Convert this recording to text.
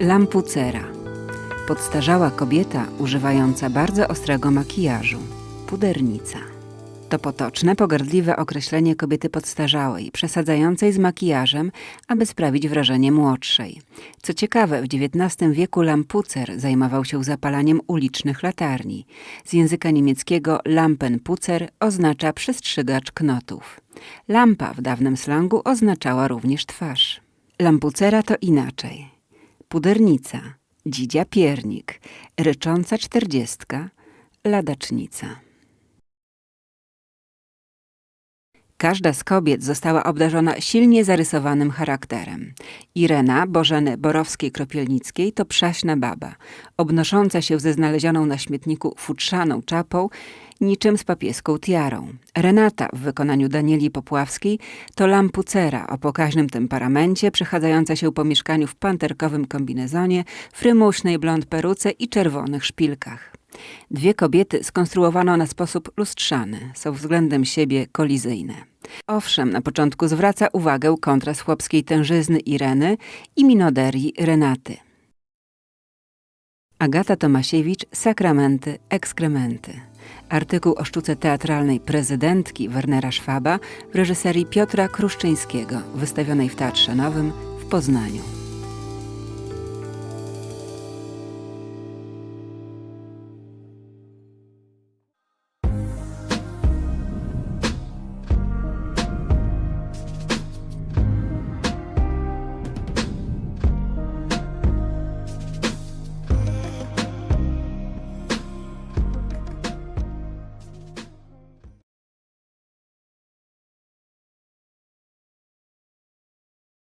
Lampucera. Podstarzała kobieta używająca bardzo ostrego makijażu. Pudernica. To potoczne, pogardliwe określenie kobiety podstarzałej, przesadzającej z makijażem, aby sprawić wrażenie młodszej. Co ciekawe, w XIX wieku lampucer zajmował się zapalaniem ulicznych latarni. Z języka niemieckiego Lampenpucer oznacza przestrzygacz knotów. Lampa w dawnym slangu oznaczała również twarz. Lampucera to inaczej. Pudernica, dzidzia piernik, rycząca czterdziestka, ladacznica. Każda z kobiet została obdarzona silnie zarysowanym charakterem. Irena Bożeny Borowskiej-Kropielnickiej to przaśna baba, obnosząca się ze znalezioną na śmietniku futrzaną czapą, niczym z papieską tiarą. Renata w wykonaniu Danieli Popławskiej to lampucera o pokaźnym temperamencie, przechadzająca się po mieszkaniu w panterkowym kombinezonie, frymuśnej blond peruce i czerwonych szpilkach. Dwie kobiety skonstruowano na sposób lustrzany, są względem siebie kolizyjne. Owszem, na początku zwraca uwagę kontrast chłopskiej tężyzny Ireny i minoderii Renaty. Agata Tomasiewicz, Sakramenty, ekskrementy. Artykuł o sztuce teatralnej prezydentki Wernera Szwaba w reżyserii Piotra Kruszczyńskiego, wystawionej w Teatrze Nowym w Poznaniu.